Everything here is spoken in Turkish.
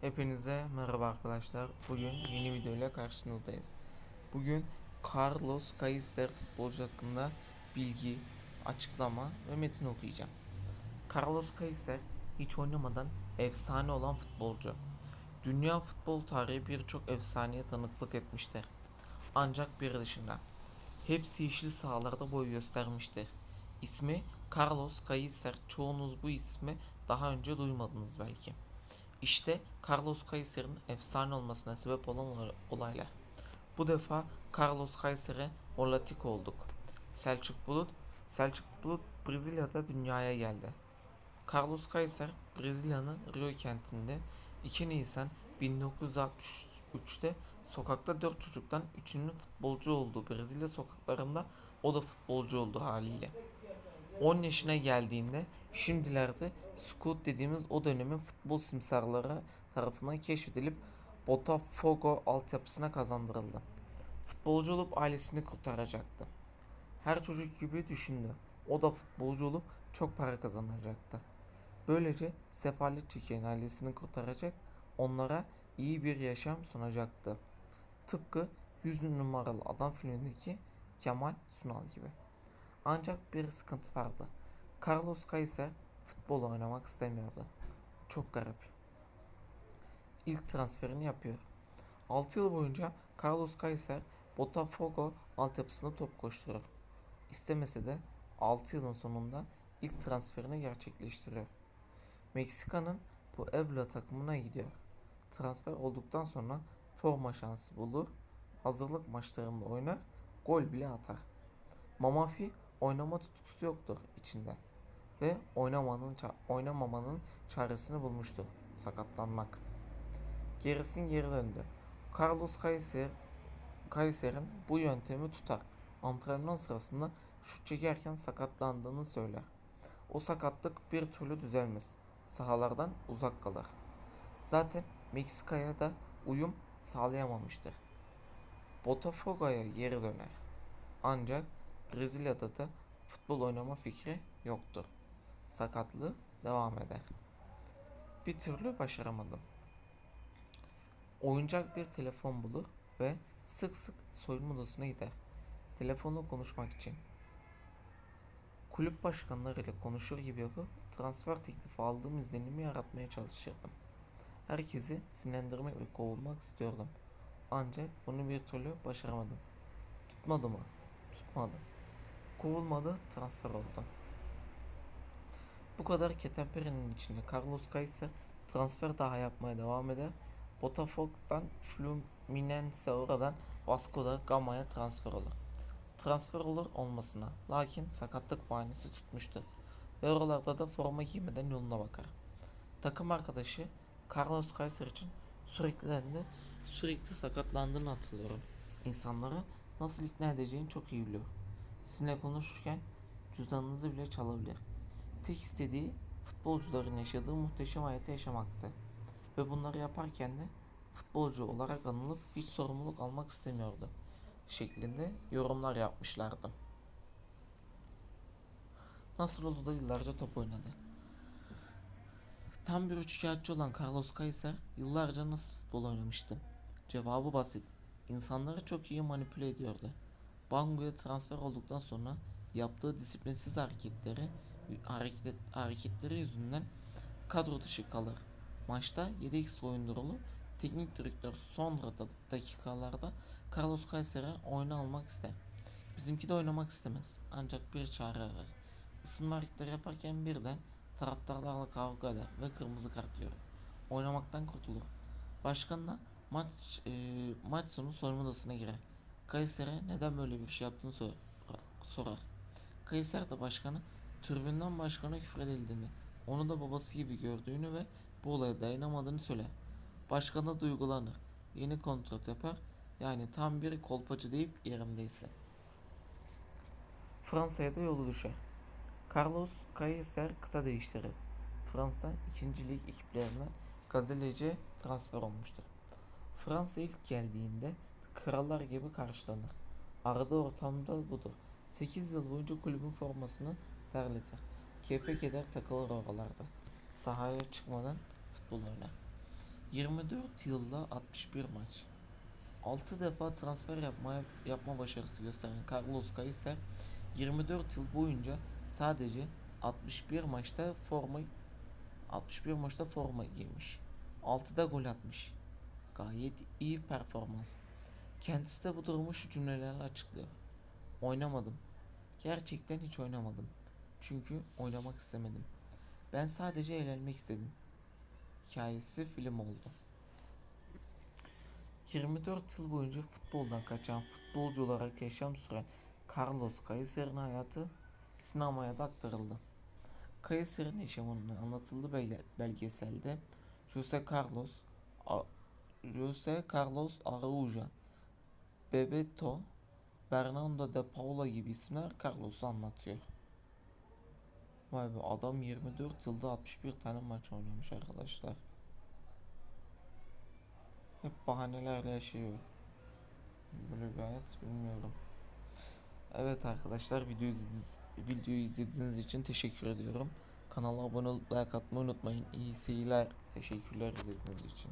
Hepinize merhaba arkadaşlar. Bugün yeni video ile karşınızdayız. Bugün Carlos Kaiser futbolcu hakkında bilgi, açıklama ve metin okuyacağım. Carlos Kaiser hiç oynamadan efsane olan futbolcu. Dünya futbol tarihi birçok efsaneye tanıklık etmiştir. Ancak bir dışında. Hepsi yeşil sahalarda boy göstermiştir. İsmi Carlos Kaiser. Çoğunuz bu ismi daha önce duymadınız belki. İşte Carlos Kaiser'in efsane olmasına sebep olan olay- olaylar. Bu defa Carlos Kaiser'e orlatik olduk. Selçuk Bulut, Selçuk Bulut Brezilya'da dünyaya geldi. Carlos Kaiser, Brezilya'nın Rio kentinde 2 Nisan 1963'te sokakta 4 çocuktan 3'ünün futbolcu olduğu Brezilya sokaklarında o da futbolcu oldu haliyle. 10 yaşına geldiğinde şimdilerde scout dediğimiz o dönemin futbol simsarları tarafından keşfedilip Botafogo altyapısına kazandırıldı. Futbolcu olup ailesini kurtaracaktı. Her çocuk gibi düşündü. O da futbolcu olup çok para kazanacaktı. Böylece sefalet çeken ailesini kurtaracak, onlara iyi bir yaşam sunacaktı. Tıpkı 100 numaralı adam filmindeki Kemal Sunal gibi. Ancak bir sıkıntı vardı. Carlos Kaiser futbol oynamak istemiyordu. Çok garip. İlk transferini yapıyor. 6 yıl boyunca Carlos Kaiser Botafogo altyapısında top koşturur. İstemese de 6 yılın sonunda ilk transferini gerçekleştiriyor. Meksika'nın Puebla takımına gidiyor. Transfer olduktan sonra forma şansı bulur, hazırlık maçlarında oynar, gol bile atar. Mamafi oynama tutkusu yoktur içinde ve oynamanın oynamamanın çaresini bulmuştur. Sakatlanmak. Gerisin geri döndü. Carlos Kaiser Kaiser'in bu yöntemi tutar. Antrenman sırasında şut çekerken sakatlandığını söyler. O sakatlık bir türlü düzelmez. Sahalardan uzak kalır. Zaten Meksika'ya da uyum sağlayamamıştır. Botafogo'ya geri döner. Ancak Brezilya'da da futbol oynama fikri yoktur. Sakatlığı devam eder. Bir türlü başaramadım. Oyuncak bir telefon bulur ve sık sık soyunma odasına gider. Telefonla konuşmak için. Kulüp başkanlarıyla konuşur gibi yapıp transfer teklifi aldığım izlenimi yaratmaya çalışırdım. Herkesi sinirlendirmek ve kovulmak istiyordum. Ancak bunu bir türlü başaramadım. Tutmadı mı? Tutmadı. Kovulmadı, transfer oldu. Bu kadar ketemperinin içinde Carlos Kaiser transfer daha yapmaya devam eder. Botafogo'dan Fluminense oradan Vasco da Gama'ya transfer olur. Transfer olur olmasına. Lakin sakatlık bahanesi tutmuştu. Ve oralarda da forma giymeden yoluna bakar. Takım arkadaşı Carlos Kaiser için sürekli sürekli sakatlandığını hatırlıyorum. İnsanları nasıl ikna edeceğini çok iyi biliyor. Sizinle konuşurken cüzdanınızı bile çalabilir. Tek istediği futbolcuların yaşadığı muhteşem hayatı yaşamaktı. Ve bunları yaparken de futbolcu olarak anılıp hiç sorumluluk almak istemiyordu. Şeklinde yorumlar yapmışlardı. Nasıl oldu da yıllarca top oynadı? Tam bir üçkağıtçı olan Carlos Kaiser yıllarca nasıl futbol oynamıştı? Cevabı basit. İnsanları çok iyi manipüle ediyordu. Bangu'ya transfer olduktan sonra yaptığı disiplinsiz hareketleri hareket, hareketleri yüzünden kadro dışı kalır. Maçta 7x soyundurulu teknik direktör son da- dakikalarda Carlos Kaiser'e oyuna almak ister. Bizimki de oynamak istemez. Ancak bir çare arar. Isınma hareketleri yaparken birden taraftarlarla kavga eder ve kırmızı kart yer. Oynamaktan kurtulur. Başkan da maç e, maç sonu soyunma odasına girer. Kaiser'e neden böyle bir şey yaptığını sor- sorar. Kaiser de başkanı tribünden başkana küfür edildiğini, onu da babası gibi gördüğünü ve bu olaya dayanamadığını söyler. Başkan da duygulanır. Yeni kontrat yapar. Yani tam bir kolpacı deyip yerindeyse. Fransa'ya da yolu düşer. Carlos Kaiser kıta değiştirir. Fransa 2. Lig ekiplerine gazelece transfer olmuştur. Fransa ilk geldiğinde krallar gibi karşılanır. Aradığı ortamda budur. 8 yıl boyunca kulübün formasını terletir. Keyfe keder takılır oralarda. Sahaya çıkmadan futbol oynar. 24 yılda 61 maç. 6 defa transfer yapmaya yapma başarısı gösteren Carlos Kaiser 24 yıl boyunca sadece 61 maçta forma 61 maçta forma giymiş. 6'da gol atmış. Gayet iyi performans. Kendisi de bu durumu şu cümlelerle açıklıyor. Oynamadım. Gerçekten hiç oynamadım. Çünkü oynamak istemedim. Ben sadece eğlenmek istedim. Hikayesi film oldu. 24 yıl boyunca futboldan kaçan futbolcu olarak yaşam süren Carlos Kayser'in hayatı sinemaya da aktarıldı. Kayser'in yaşamının anlatıldığı belge- belgeselde Jose Carlos A- Jose Carlos Araujo, Bebeto, Bernardo de Paula gibi isimler Carlos'u anlatıyor. Vay be adam 24 yılda 61 tane maç oynamış arkadaşlar. Hep bahanelerle yaşıyor. Böyle bir bilmiyorum. Evet arkadaşlar video izlediğiniz, videoyu izlediğiniz için teşekkür ediyorum. Kanala abone olup like atmayı unutmayın. İyi seyirler. Teşekkürler izlediğiniz için.